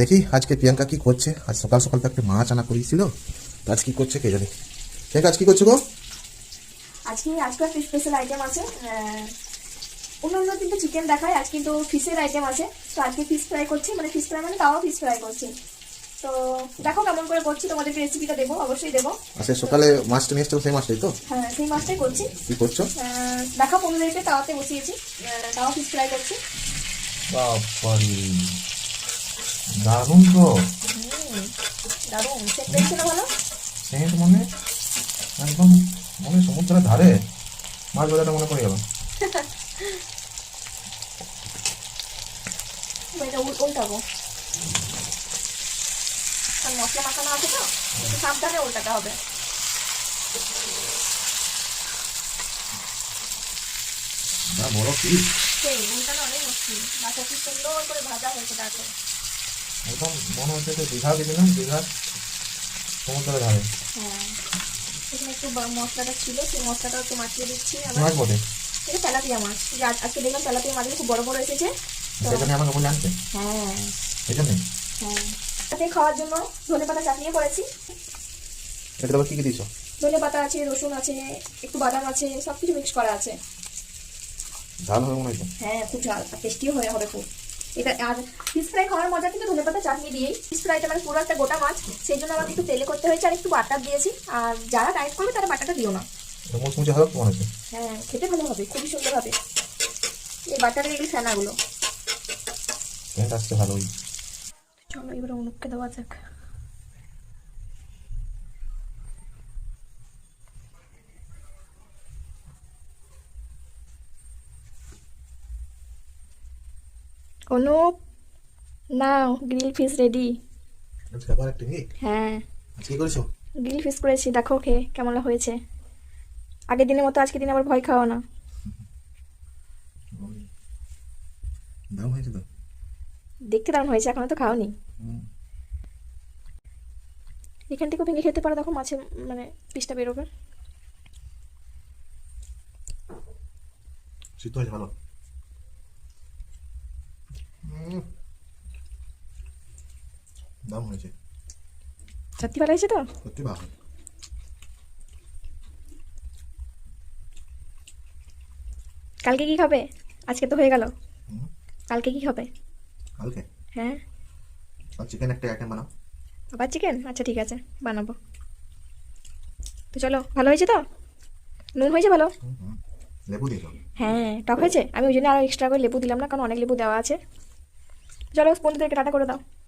দেখি আজকে প্রিয়াঙ্কা কি করছে? আজ সকাল সকাল তো একটা মাছ আনা করিয়েছিল তো আজ কি করছে কে জানে? প্রিয়াঙ্কা আজ কি করছ গো? আজকে আজকে একটা স্পেশাল আইটেম আছে অন্যান্য দিন তো চিকেন দেখায় আজ কিন্তু ফিশের আইটেম আছে। তো আজকে ফিশ ফ্রাই করছি মানে ফিশ ফ্রাই মানে তাও ফিশ ফ্রাই করছি। তো দেখো কেমন করে করছি তোমাদেরকে রেসিপিটা দেবো অবশ্যই দেবো। আজকে সকালে মাছটা নিয়ে এসছো সেই মাছটাই তো? হ্যাঁ সেই মাছটাই করছি। কি করছ? দেখো পনেরোকে তাওয়াতে বসিয়েছি। তাও ফিশ ফ্রাই করছি। বাবারি। দারুণ তো। দারুণ। সেট পেয়েছে না ভালো? সেন্ট মনে? একদম মনে সমুদ্রের ধারে। মাছ বাজারটা মনে পড়ে গেল। এটা উল্টাবো। কারণ মশলা মাখানো আছে তো? একটু সাবধানে উল্টাতে হবে। না বড় কি? সেই উল্টানো অনেক মুশকিল। মাছটা কি সুন্দর করে ভাজা হয়েছে দেখো। একদম মনে হচ্ছে যে দীঘা গেছিলাম দীঘার সমুদ্রের ধারে। হ্যাঁ এখানে একটু মশলাটা ছিল সেই মশলাটা একটু মাখিয়ে দিচ্ছি মাছ বটে? এটা তেলাপিয়া মাছ। এই যে আজ- আজকে দেখলাম তেলাপিয়া মাছগুলো খুব বড় বড় এসেছে। তো আমাকে বলে আনতে। হ্যাঁ। হ্যাঁ তাতে খাওয়ার জন্য ধনে পাতা চাটনিও করেছি। এটা আবার কি কি দিয়েছ? ধনে পাতা আছে রসুন আছে একটু বাদাম আছে সব কিছু মিক্স করা আছে। ঝাল হবে মনে হচ্ছে হ্যাঁ খুব ঝাল। টেস্টিও হয়ে হবে খুব। এটা আর ফিস ফ্রাই খাওয়ার মজা কিন্তু ধনে পাতা চাটনি দিয়েই। ফিস ফ্রাইটা মানে পুরো একটা গোটা মাছ সেই জন্য আমাকে একটু তেলে করতে হয়েছে আর একটু বাটার দিয়েছি। আর যারা ডায়েট করবে তারা বাটাটা দিও না। মুচমুচে হবে মনে হচ্ছে হ্যাঁ খেতে ভালো হবে খুবই সুন্দর হবে। এই বাটারের এই ফেনাগুলো। আসছে চলো এবার অনুপকে দেওয়া যাক। অনুপ নাও গ্রিল ফিশ রেডি আজকে আবার একটা কি হ্যাঁ। আজকে করেছ? গ্রিল ফিশ করেছি দেখো খেয়ে কেমন হয়েছে। আগের দিনের মতো আজকে দিন আবার ভয় খাওয়া না। দাম হয়েছে তো। দেখতে দারুণ হয়েছে এখনও তো খাওনি। এখান থেকেও ভেঙে খেতে পারো দেখো মাছে মানে পিসটা বেরোবে। সিদ্ধ হয়েছে ভালো। দাম হয়েছে। সত্যি ভালো হয়েছে তো? সত্যি ভালো কালকে কি খাবে? আজকে তো হয়ে গেল। কালকে কি খাবে? কালকে? হ্যাঁ। চিকেন একটা আইটেম বানাও। আবার চিকেন আচ্ছা ঠিক আছে বানাবো। তো চলো ভালো হয়েছে তো? নুন হয়েছে ভালো। লেবু দিয়েছ হ্যাঁ টক হয়েছে? আমি ওই জন্য আরও এক্সট্রা করে লেবু দিলাম না কারণ অনেক লেবু দেওয়া আছে। চলো বন্ধুদেরকে টাটা করে দাও।